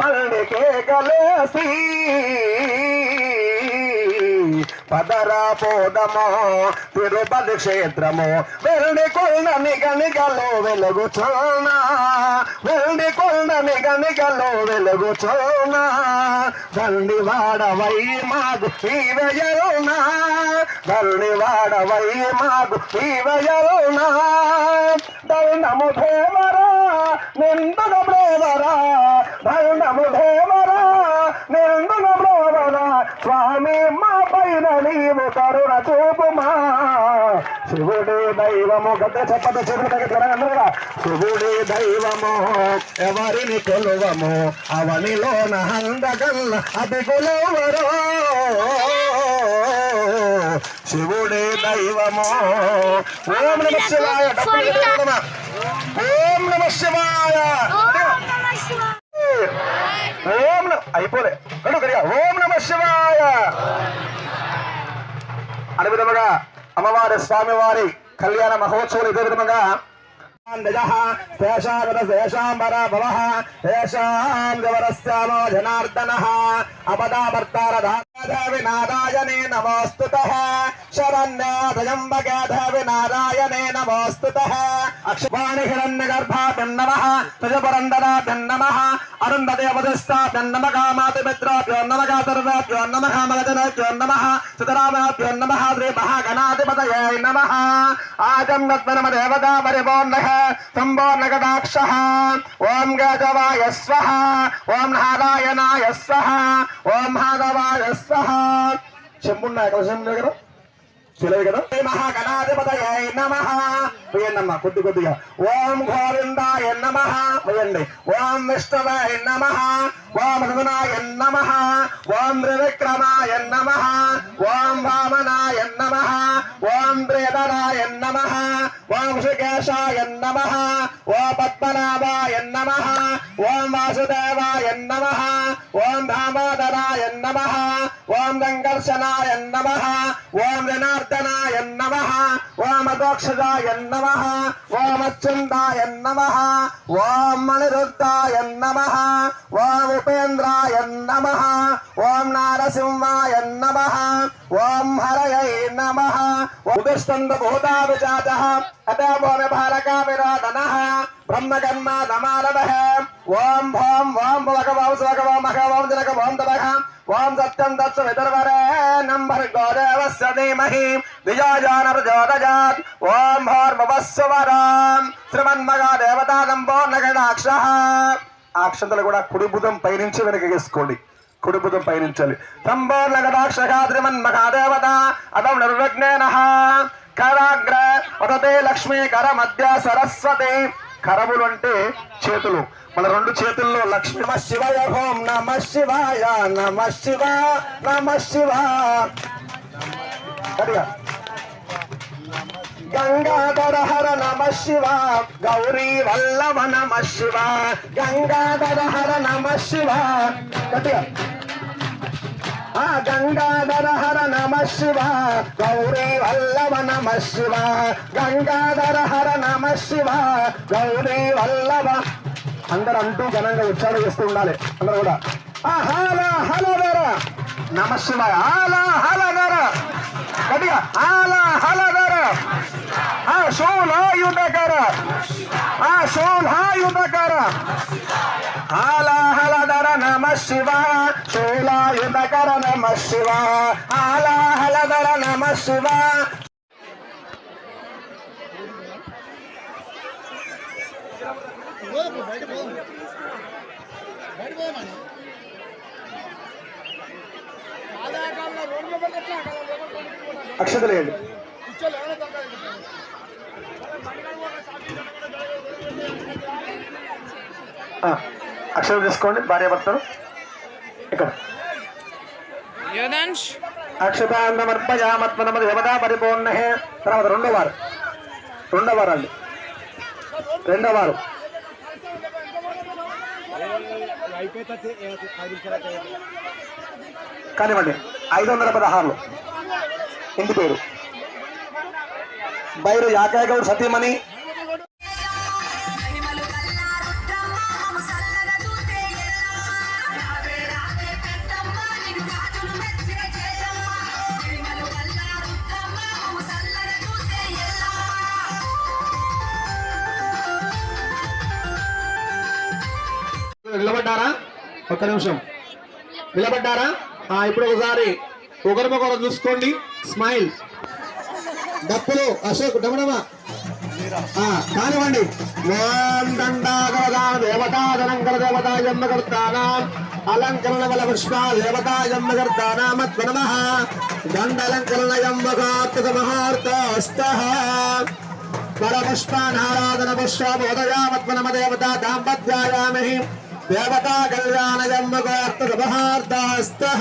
పల్లికే కలేసి పదరా పోదమో తిరుపతి క్షేత్రము వెల్డి కొల్ల నిగ నిగలో వెలుగు చోన వెల్డి కొల్ల నిగ నిగలో వెలుగు చోన దండి వాడవై మాగు ఈవెయరునా దండి వాడవై మాకు ఈవెయరునా దండము దేవరా నిండున బ్రేవరా దండము దేవరా నిండున స్వామి మా పైన నీవు కరుణ చూపుమా. శివుడే దైవము గత చెప్పద చెబుతా శివుడే దైవము ఎవరిని కొలువము? అవనిలోన హందగల్ల అతికులవరో శివుడే దైవము ఓం నమ శివాయ? ఓం నమ శివాయ. ఓం అయిపోలే. ఓం నమ శివాయ. అదేవిధముగా అమ్మవారి స్వామివారి కళ్యాణ మహోత్సవం ఇదే విధముగా. జనార్దన అపదావర్తారధావి నారాయణే నమోస్తుత శరణ్యాదయంబగాధవి నారాయణే నమోస్తుత అక్షవాణి హిరణ్య గర్భాభ్యన్నమ తుజపురందరాభ్యన్నమ అరుంధదేవదస్తాభ్యన్నమ కామాతిమిత్రాభ్యో నమ కాతర్వాభ్యో నమ మగజనాభ్యో నమ సుతరామాభ్యో నమ శ్రీ మహాగణాధిపతయే నమ ఆజం గద్వనమ దేవతా పరిపూర్ణః సంపూర్ణకటాక్షः ఓం తెలియదు కదా? మహాగణాధిపతయ మహాగణాధిపతయే నమ. వేయండమ్మా కొద్ది కొద్దిగా. ఓం గోవిందాయ నమ. వేయండి ఓం విష్ణువాయ నమ. ఓం రఘునాయ నమ. ఓం త్రివిక్రమాయ నమ. ఓం వామనాయ నమ. ఓం త్రేధరాయ నమ. ఓం శృకేశాయ నమ. ఓం పద్మనాభాయ నమ. ఓం వాసుదేవాయ నమ. ఓం దామోదరాయ నమ. ఓం సంకర్షణాయ నమ. ఓం జనార్దనాయ నమ ఓం అదోక్షజాయ నమ ఓం అచ్యుతాయ నమ ఓం మణిరుద్ధాయ నమ ఓం ఉపేంద్రాయ నమ ఓం నారసింహాయ నమ ఓం హరయై నమ ఉదిష్టంద భూతాభిజాత విజాత అతమో భారకా విరాధన బ్రహ్మకర్మ నమాలవః ఓం భోం ఓం భగవం స్వగవం మహవం జనక భోం తవః ఓం సత్యం దత్స విదర్వరేణం భర్గోదేవస్య ధీమహి ధియోజానర్జోదజాత్ ఓం భోర్భవస్వరాం శ్రీమన్మగా దేవతా సంపూర్ణగణాక్ష అక్షంతలు కూడా కుడి పైనుంచి వెనక వేసుకోండి. కుడి పయనించాలి పైనుంచాలి. సంపూర్ణ గదాక్షగా శ్రీమన్మహాదేవత అదం నిర్విఘ్నేన. కరాగ్ర వదతే లక్ష్మీ కర మధ్య సరస్వతి. కరములు అంటే చేతులు. మన రెండు చేతుల్లో లక్ష్మి. నమ శివాయ హోం నమ శివాయ నమ శివ నమ శివ. గంగాధర హర నమ శివ గౌరీ వల్లవ నమ శివ. గంగాధర హర నమ శివ. గట్టిగా? ఆ గంగాధర హర నమ శివ గౌరీ వల్లవ నమ శివ గంగాధర హర నమ శివ గౌరీ వల్లవ అందరు అంటూ ఘనంగా ఉచ్చారణ చేస్తూ ఉండాలి. అందరూ కూడా. ఆ హాల హలధర నమ శివాయ ఆల హలధర గట్టిగా ఆల హలధర ఆ శూలాయుధకర ఆ శూలాయుధకర ఆలాహలధర నమ శివ. శూలాయుధకర నమ శివ ఆలాహలధర నమ శివ. అక్షతలేండి అక్షరం తీసుకోండి భార్య భర్తలు ఇక్కడ యోధాంష్ అక్షతాంతమర్పయామత్మనమది యమదా పరిపూర్ణహే తర్వాత రెండో వారు రెండో వారు అండి రెండో వారు కానివ్వండి ఐదు వందల పదహారులు ఇంటి పేరు. బైరు యాకాగౌడ్ సతీమణి. ఒక్క నిమిషం. నిలబడ్డారా? ఆ, ఇప్పుడు ఒకసారి ఒకరికొకరు చూసుకోండి. స్మైల్. డప్పులు అశోక్ డమడమా. కానివ్వండి. ఓం దండాగవదా దేవతాదనంకర దేవతాయమ్మకర్తానాం అలంకరణ బల పుష్ప దేవతాయమ్మకర్తానామత్వ నమ దండలంకరణయమ్మకార్తక మహార్తస్తః పరపుష్పానారాధన పుష్ప బోధయామత్మ నమ దేవతా దాంపత్యాయామహి. దేవతా కళ్యాణ జన్మ కళ్యాణయమ్మకార్తక మహార్తస్తః